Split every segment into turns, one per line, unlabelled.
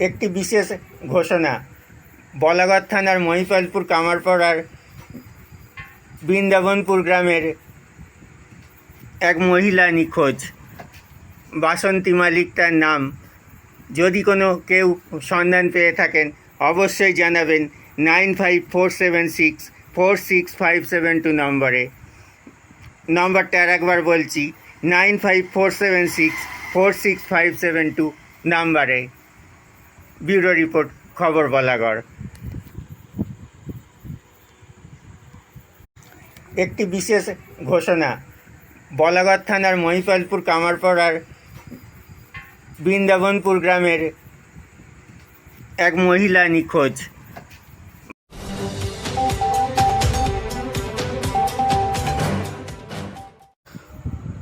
একটি বিশেষ ঘোষণা। বলাগড় থানার মহিপালপুর কামারপাড়ার বৃন্দাবনপুর গ্রামের এক মহিলা নিখোঁজ। বাসন্তী মালিক তার নাম। যদি কোনো কেউ সন্ধান পেয়ে থাকেন, অবশ্যই জানাবেন nine five four seven six four six five seven two নম্বরে। নম্বরটা আর একবার বলছি, nine five four seven six four six five seven two নাম্বারে। ব্যুরো রিপোর্ট, খবর বলাগড়। একটি বিশেষ ঘোষণা, বলাগড় থানার মহিপালপুর কামারপাড়ার বৃন্দাবনপুর গ্রামের এক মহিলা নিখোঁজ।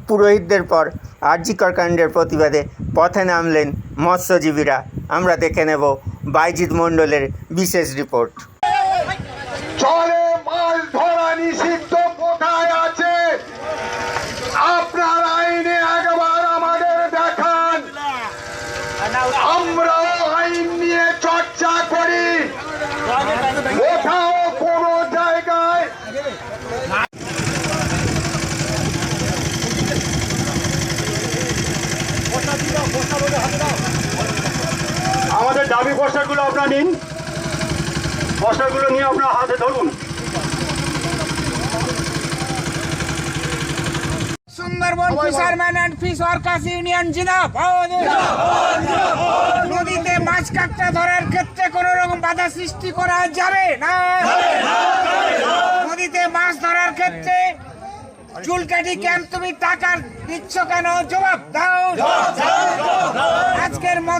পুরোহিতদের পর আরজিকর কাণ্ডের প্রতিবাদে পথে নামলেন মৎস্যজীবীরা। আমরা দেখে নেব বাইজিৎ মণ্ডলের বিশেষ রিপোর্ট
চলে মাছ ধরা নিষিদ্ধ কোথায় আছে আপনার আইনে একবার আমাদের দেখান আমরাও আইন নিয়ে চর্চা করি কোথাও কোনো জায়গায় আমাদের দাবি পোস্টারগুলো আপনারা নিন। পোস্টারগুলো নিয়ে আপনার হাতে ধরুন।
Sundarban fisherman and fish workers union জিন্দাবাদ। নদীতে মাছ কাঁকড়া ধরার ক্ষেত্রে কোন রকম বাধা সৃষ্টি করা যাবে না। নদীতে মাছ ধরার ক্ষেত্রে চুলকাটি ক্যাম্প তুমি টাকা দিচ্ছ কেন জবাব দাও।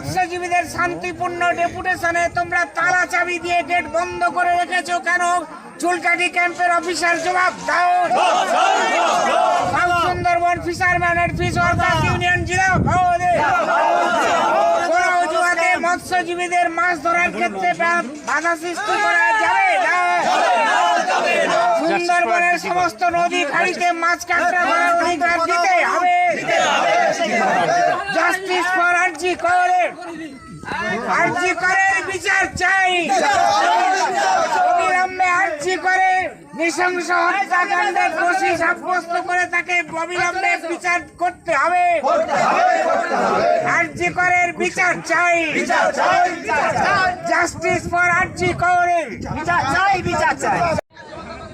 মৎস্যজীবীদের শান্তিপূর্ণ ডেপুটেশনে তোমরা তালা চাবি দিয়ে গেট বন্ধ করে রেখেছো কেন? চুলকাটি ক্যাম্পের অফিসার জবাব দাও। Sundarban fisherman and fish workers union জেলা মৎস্যজীবীদের মাছ ধরার ক্ষেত্রে বাধা সৃষ্টি করা যাবে সুন্দরবনের সমস্ত নদী খাড়িতে মাছ কাঁকড়া ধরার অধিকার দিতে জাস্টিস ফর আরজি করে আরজি করে বিচার চাই। অবিলম্বে আরজি করে নৃশংস হত্যাকাণ্ডের দোষী সাব্যস্ত করে তাকে অবিলম্বে বিচার করতে হবে। আরজি করের বিচার চাই। জাস্টিস ফর আরজি করে বিচার চাই বিচার চাই।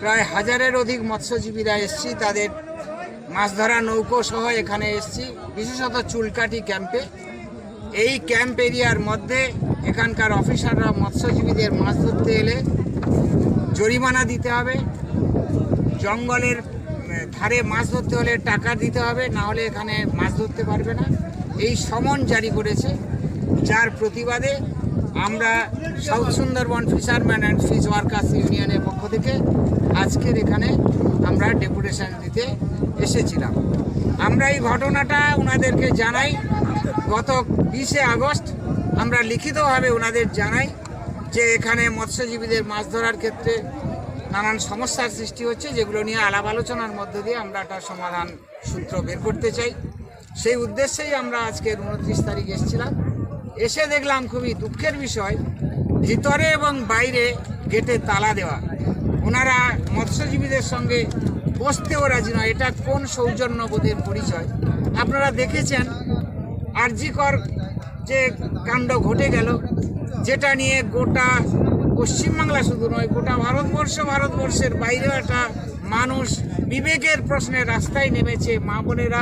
প্রায় হাজারের অধিক মৎস্যজীবীরা এসছি তাদের মাছ ধরা নৌকো সহ এখানে এসছি। বিশেষত চুলকাটি ক্যাম্পে। এই ক্যাম্প এরিয়ার মধ্যে এখানকার অফিসাররা মৎস্যজীবীদের মাছ ধরতে এলে জরিমানা দিতে হবে। জঙ্গলের ধারে মাছ ধরতে হলে টাকা দিতে হবে, না হলে এখানে মাছ ধরতে পারবে না। এই সমন জারি করেছে। যার প্রতিবাদে আমরা south Sundarban fisherman and fish workers ইউনিয়নের পক্ষ থেকে আজকের এখানে আমরা ডেপুটেশন দিতে এসেছিলাম। আমরা এই ঘটনাটা ওনাদেরকে জানাই। গত বিশে আগস্ট আমরা লিখিতভাবে ওনাদের জানাই যে এখানে মৎস্যজীবীদের মাছ ধরার ক্ষেত্রে নানান সমস্যার সৃষ্টি হচ্ছে, যেগুলো নিয়ে আলাপ আলোচনার মধ্য দিয়ে আমরা একটা সমাধান সূত্র বের করতে চাই। সেই উদ্দেশ্যেই আমরা আজকের উনত্রিশ তারিখ এসেছিলাম। এসে দেখলাম খুবই দুঃখের বিষয়, ভিতরে এবং বাইরে গেটে তালা দেওয়া। ওনারা মৎস্যজীবীদের সঙ্গে বসতেও রাজি নয়। এটা কোন সৌজন্যবোধের পরিচয়? আপনারা দেখেছেন আরজিকর যে কাণ্ড ঘটে গেল, যেটা নিয়ে গোটা পশ্চিমবাংলা শুধু নয়, গোটা ভারতবর্ষ ভারতবর্ষের বাইরেও একটা মানুষ বিবেকের প্রশ্নে রাস্তায় নেমেছে। মা বোনেরা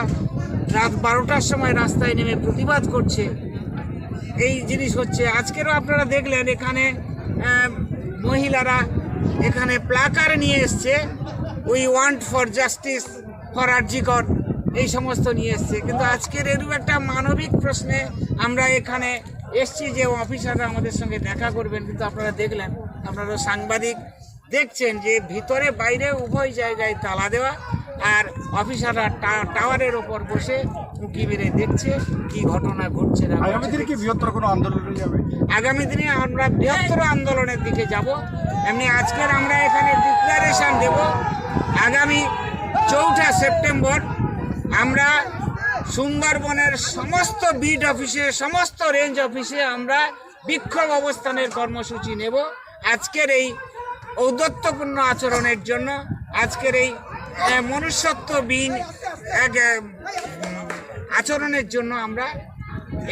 রাত বারোটার সময় রাস্তায় নেমে প্রতিবাদ করছে। এই জিনিস হচ্ছে, আজকেরও আপনারা দেখলেন এখানে মহিলারা এখানে প্লাকার নিয়ে এসছে। We want for justice for RG Kar এই সমস্ত নিয়ে এসছে। কিন্তু আজকের এরকম একটা মানবিক প্রশ্নে আমরা এখানে এসছি যে অফিসাররা আমাদের সঙ্গে দেখা করবেন। কিন্তু আপনারা দেখলেন আপনারা সাংবাদিক দেখছেন যে ভিতরে বাইরে উভয় জায়গায় তালা দেওয়া আর অফিসাররা টাওয়ারের ওপর বসে উঁকি মেরে দেখছে কি ঘটনা ঘটছে না
আগামী দিনে কি বৃহত্তর কোনো আন্দোলনে যাবে?
আগামী দিনে আমরা বৃহত্তর আন্দোলনের দিকে যাব। এমনি আজকের আমরা এখানে ডিক্লারেশন দেব। আগামী চৌঠা সেপ্টেম্বর আমরা সুন্দরবনের সমস্ত বিড অফিসে সমস্ত রেঞ্জ অফিসে আমরা বিক্ষোভ অবস্থানের কর্মসূচি নেব। আজকের এই ঔদত্যপূর্ণ আচরণের জন্য আজকের এই মনুষ্যত্ববিহীন এক আচরণের জন্য আমরা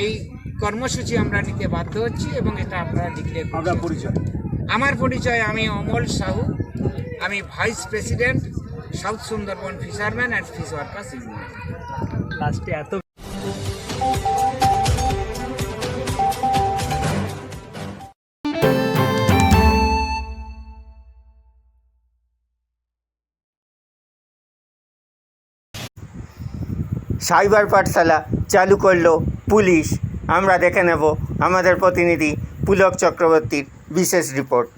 এই কর্মসূচি আমরা নিতে বাধ্য হচ্ছি এবং এটা আপনারা ডিক্লেয়ার
আপনার পরিচয়?
আমার পরিচয় আমি অমল সাহু। আমি vice president south Sundarban fisherman and fish workers union.
লাস্টে এত
সাইবার পাঠশালা চালু করল পুলিশ। আমরা দেখে নেব আমাদের প্রতিনিধি পুলক চক্রবর্তীর বিশেষ রিপোর্ট।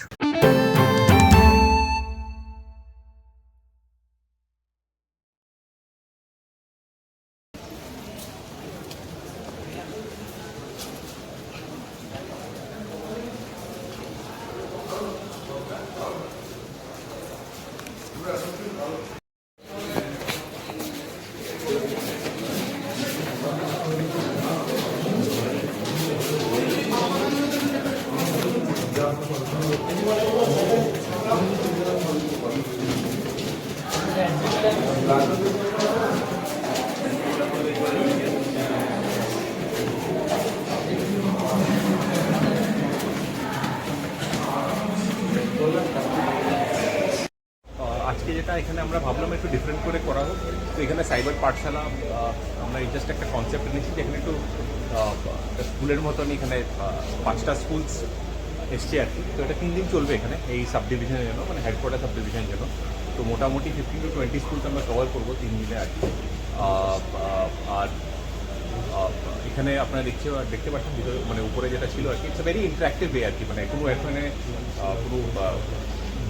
যেটা এখানে আমরা ভাবলাম একটু ডিফারেন্ট করে করা হোক তো এখানে সাইবার পাঠশালা আমরা জাস্ট একটা কনসেপ্ট এনেছি যেখানে একটু স্কুলের মতন এখানে পাঁচটা স্কুলস এসছে আর কি। তো এটা তিন দিন চলবে এখানে, এই সাব ডিভিশনের জন্য মানে হেডকোয়ার্টার সাব ডিভিশনের জন্য। তো মোটামুটি ফিফটিন টু টোয়েন্টি স্কুলস আমরা কভার করব তিন দিনে আর কি। আর এখানে আপনারা দেখতে দেখতে পাচ্ছেন ভিতরে মানে উপরে যেটা ছিল আর কি ইটস ভেরি ইন্টারাক্টিভ ওয়ে আর কি মানে কোনো এখানে কোনো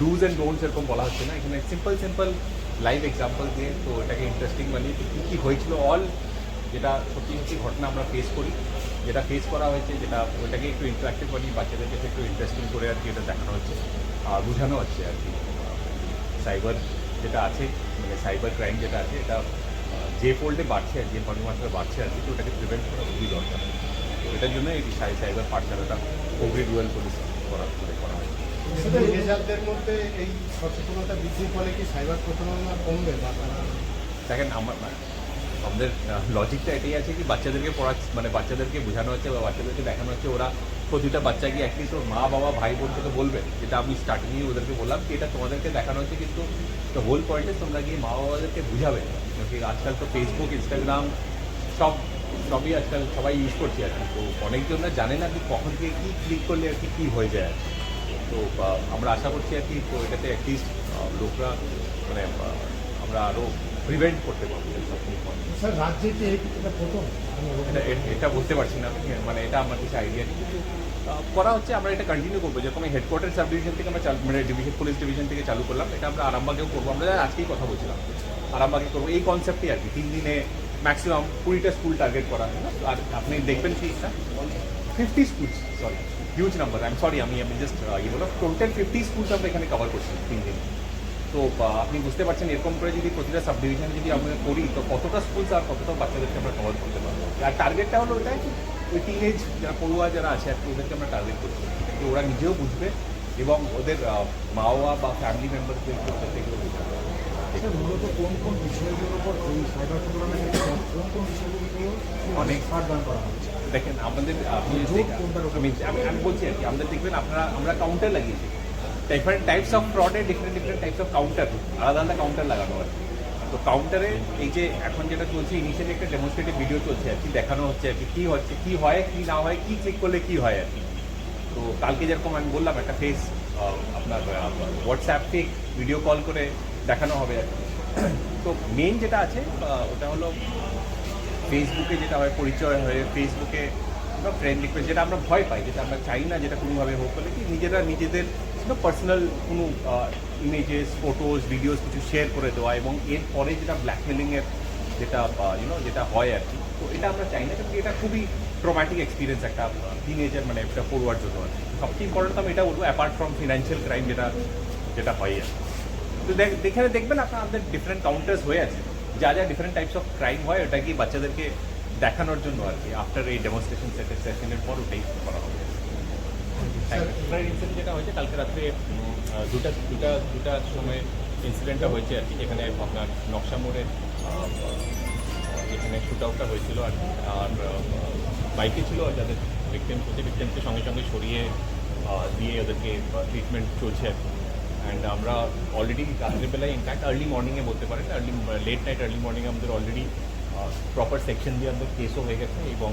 ডুজ অ্যান্ড ডোন্টস এরকম বলা হচ্ছে না। এখানে সিম্পল সিম্পল লাইভ এক্সাম্পল দিয়ে তো এটাকে ইন্টারেস্টিং বানিয়ে কী কী হয়েছিল অল যেটা সত্যি সত্যি ঘটনা আমরা ফেস করি। যেটা ফেস করা হয়েছে, যেটা ওটাকে একটু ইন্টারাক্টিভ বানিয়ে বাচ্চাদেরকে একটু ইন্টারেস্টিং করে আর কি এটা দেখানো হচ্ছে। আর বোঝানো হচ্ছে আর কি। সাইবার যেটা আছে মানে সাইবার ক্রাইম যেটা আছে, এটা যে ফোল্ডে বাড়ছে আর যে পরিমাত্রা বাড়ছে আর কি, তো ওটাকে প্রিভেন্ট করা খুবই দরকার। এটার জন্য এই সাই- সাইবার পাঠশালাটা হুগলি রুয়েল পুলিশ করা করে করা দেখেন, আমার আমাদের লজিকটা এটাই আছে কি বাচ্চাদেরকে পড়া মানে বাচ্চাদেরকে বোঝানো হচ্ছে বা বাচ্চাদেরকে দেখানো হচ্ছে, ওরা প্রতিটা বাচ্চাকে অ্যাটলিস্ট ওর মা, বাবা, ভাই বোনকে তো বলবে, যেটা আমি স্টার্টিংয়ে ওদেরকে বললাম কি এটা তোমাদেরকে দেখানো হচ্ছে কিন্তু হোল পয়েন্টে তোমরা গিয়ে মা বাবাদেরকে বুঝাবে কি আজকাল তো ফেসবুক ইনস্টাগ্রাম সব, সবই আজকাল সবাই ইউজ করছে আর কি। তো অনেকজনরা জানে না কি কখন থেকে কী ক্লিক করলে আর কি কী হয়ে যায় আর কি। তো আমরা আশা করছি আর কি তো এটাতে অ্যাটলিস্ট লোকরা মানে আমরা আরও প্রিভেন্ট করতে পারব
স্যার রাজ্যে এটা প্রথম?
এটা বলতে পারছি না মানে এটা আমার কিছু আইডিয়া নেই। করা হচ্ছে আমরা এটা কন্টিনিউ করব যেরকম হেডকোয়ার্টার সাব ডিভিশন থেকে আমরা চালু মানে ডিভিশন পুলিশ ডিভিশন থেকে চালু করলাম এটা আমরা আরামবাগেও করব। আমরা আজকেই কথা বলছিলাম আরামবাগে করব। এই কনসেপ্টই আর কি তিন দিনে ম্যাক্সিমাম কুড়িটা স্কুল টার্গেট করা হয় আর আপনি দেখবেন কি fifty school sorry huge number I am sorry আমি আমি জাস্ট ইয়ে বলো টোটাল ফিফটি স্কুলস আমরা এখানে কভার করছি তিন দিন। তো আপনি বুঝতে পারছেন এরকম করে যদি প্রতিটা সাব ডিভিশন যদি আমরা করি তো কতটা স্কুলস আর কতটা বাচ্চাদেরকে আমরা কভার করতে পারব? আর টার্গেটটা হলো ওটাই ওই টিনেজ যারা পড়ুয়া যারা আছে আর কি ওদেরকে আমরা টার্গেট করছি। তো ওরা নিজেও বুঝবে এবং ওদের মা বাবা বা ফ্যামিলি মেম্বারকে এগুলো বোঝাবে।
স্যার মূলত কোন কোন বিষয়গুলোর উপর এই সাইবার কোন কোন বিষয়গুলো
অনেক।
পাঠদান করা হচ্ছে?
দেখেন আমাদের আমি আমি বলছি আর কি আমাদের দেখবেন আপনারা আমরা কাউন্টার লাগিয়েছি। Different types of ফ্রডে different different types of counter আলাদা আলাদা কাউন্টার লাগানো আর তো কাউন্টারে এই যে এখন যেটা চলছে ইনিশিয়ালি একটা ডেমনস্ট্রেটিভ ভিডিও চলছে আর কি দেখানো হচ্ছে আর কি কী হচ্ছে কী হয় কী না হয় কী ক্লিক করলে কী হয় আর কি। তো কালকে যেরকম আমি বললাম একটা ফেস আপনার হোয়াটসঅ্যাপ ফেক ভিডিও কল করে দেখানো হবে আর কি। তো মেন যেটা আছে ওটা হলো ফেসবুকে যেটা হয় পরিচয় হয়ে ফেসবুকে ফ্রেন্ড রিকোয়েস্ট যেটা আমরা ভয় পাই, যেটা আমরা চাই না যেটা কোনোভাবে হোক, বলে কি নিজেরা নিজেদের পার্সোনাল কোনো ইমেজেস ফটোজ ভিডিওস কিছু শেয়ার করে দেওয়া এবং এরপরে যেটা ব্ল্যাকমেলিংয়ের যেটা ইউনো যেটা হয় আর কি তো এটা আমরা চাই না কিন্তু এটা খুবই ট্রমাটিক এক্সপিরিয়েন্স একটা টিনেজার মানে একটা পড়ুয়ার জন্য আর। সবচেয়ে ইম্পর্টেন্ট আমি এটা বলব অ্যাপার্ট ফ্রম ফিনান্সিয়াল ক্রাইম যেটা যেটা হয় আর কি। তো দেখ- এখানে দেখবেন আপনার আমাদের ডিফারেন্ট কাউন্টার্স হয়ে আছে যা যা ডিফারেন্ট টাইপস অফ ক্রাইম হয়, ওটা কি বাচ্চাদেরকে দেখানোর জন্য আর কি? আফটার এই ডেমনস্ট্রেশন সেশনের পর ওটাই করা হবে। ইনসিডেন্ট যেটা হয়েছে, কালকে রাত্রে দুটা দুটা দুটার সময় ইনসিডেন্টটা হয়েছে আর কি, যেখানে আপনার নকশা মোড়ে যেখানে শুট আউটটা হয়েছিল আর। আর বাইকে ছিল যাদের ভিকটিম প্রতি ভিকটিমকে সঙ্গে সঙ্গে সরিয়ে দিয়ে ওদেরকে ট্রিটমেন্ট চলছে আর কি। অ্যান্ড আমরা অলরেডি রাত্রিবেলায় ইনফ্যাক্ট আর্লি মর্নিংয়ে বলতে পারেন আর্লি লেট নাইট আর্লি মর্নিংয়ে আমাদের অলরেডি প্রপার সেকশন দিয়ে আমাদের কেসও হয়ে গেছে এবং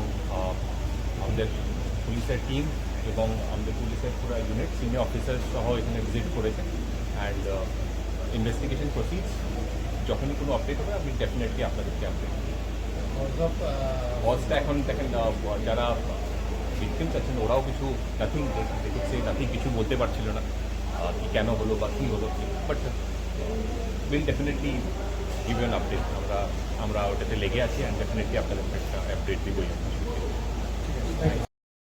আমাদের পুলিশের টিম এবং আমাদের পুলিশের পুরো ইউনিট সিনিয়র অফিসার সহ এখানে ভিজিট করেছে। অ্যান্ড ইনভেস্টিগেশন প্রসিডস যখনই কোনো আপডেট হবে আমি ডেফিনেটলি আপনাদেরকে আপডেট কজটা এখন দেখেন যারা ভিকটিমস আছেন ওরাও কিছু নাথিং দেখছে নাথিং কিছু বলতে পারছিল না। কি কেন হলো বা কী হলো but will definitely give an update আমরা আমরা ওটাতে লেগে আছি অ্যান্ড ডেফিনেটলি আপনাদের একটা আপডেট দিবই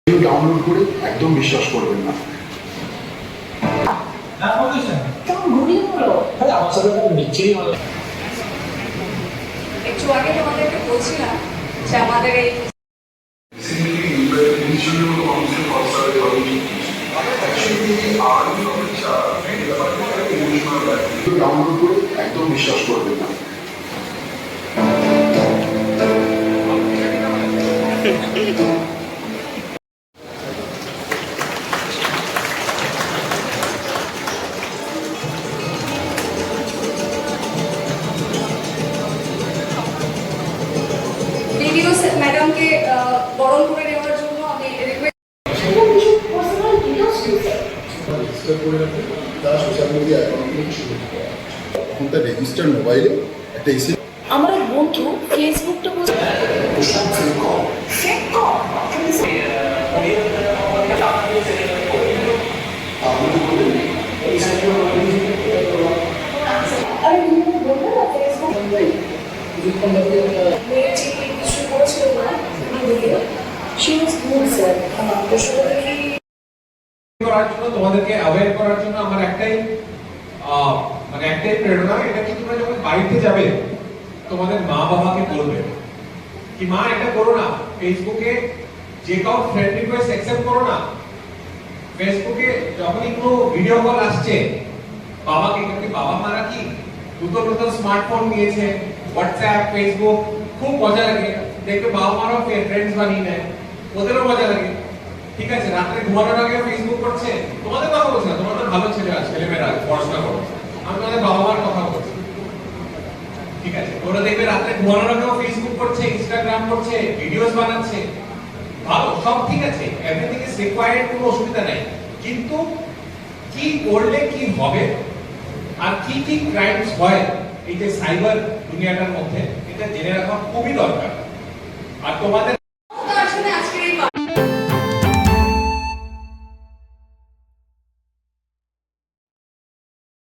ডাউনলোড করে একদম বিশ্বাস করবেন না।
একটু আগে তোমাদেরকে বলছিলাম যে আমাদের এই
ডাউনলোড করে একদম বিশ্বাস করবেন না
ম্যাডামকে বরণ করে
রেজিস্টার করে রাখবে তারা সোশ্যাল মিডিয়া অ্যাকাউন্টগুলো শুরু করে এখন তার রেজিস্টার মোবাইলে একটা এসে
আমার এক বন্ধু ফেসবুকটা বলছে আরে তুমি আমাকে বলবে না ফেসবুক মেয়ের যে কিছু করেছিল না video she was good sir আমার তো শুনে দেখি
করার জন্য, তোমাদেরকে অ্যাওয়্যার করার জন্য আমার একটাই মানে একটাই প্রেরণা, এটা কি তোমরা যখন বাড়িতে যাবে, তোমাদের মা বাবাকে বলবে। কি মা, এটা করো না, ফেসবুকে যে কাউ ফ্রেন্ড রিকোয়েস্ট অ্যাকসেপ্ট করো না। ফেসবুকে যখনই কোনো ভিডিও কল আসছে, বাবাকে কিন্তু বাবা মারা কি? নতুন নতুন স্মার্টফোন নিয়েছে হোয়াটসঅ্যাপ ফেসবুক খুব মজা লাগে। দেখবে বাবা মারাও ফ্রেন্ডস বানিয়ে নেয়। ওদেরও মজা লাগে। ঠিক আছে রাত্রে ঘুমানোর আগে ফেসবুক করছে। তোমাদের কথা বলছি না তোমাদের ভালো ছেলে আছে ছেলেমেয়েরা আছে, পড়াশোনা করো আমি তোমাদের বাবা মার কথা বলছি। ঠিক আছে ওরা দেখবে রাত্রে ঘুমানোর আগেও ফেসবুক করছে ইনস্টাগ্রাম করছে ভিডিওস বানাচ্ছে। ভালো সব ঠিক আছে এভরিথিং ইজ রিকোয়ার্ড কোনো অসুবিধা নাই। কিন্তু কি করলে কি হবে আর কি কি ক্রাইমস হয় এই যে সাইবার দুনিয়াটার মধ্যে এটা জেনে রাখা খুবই দরকার। আর তোমাদের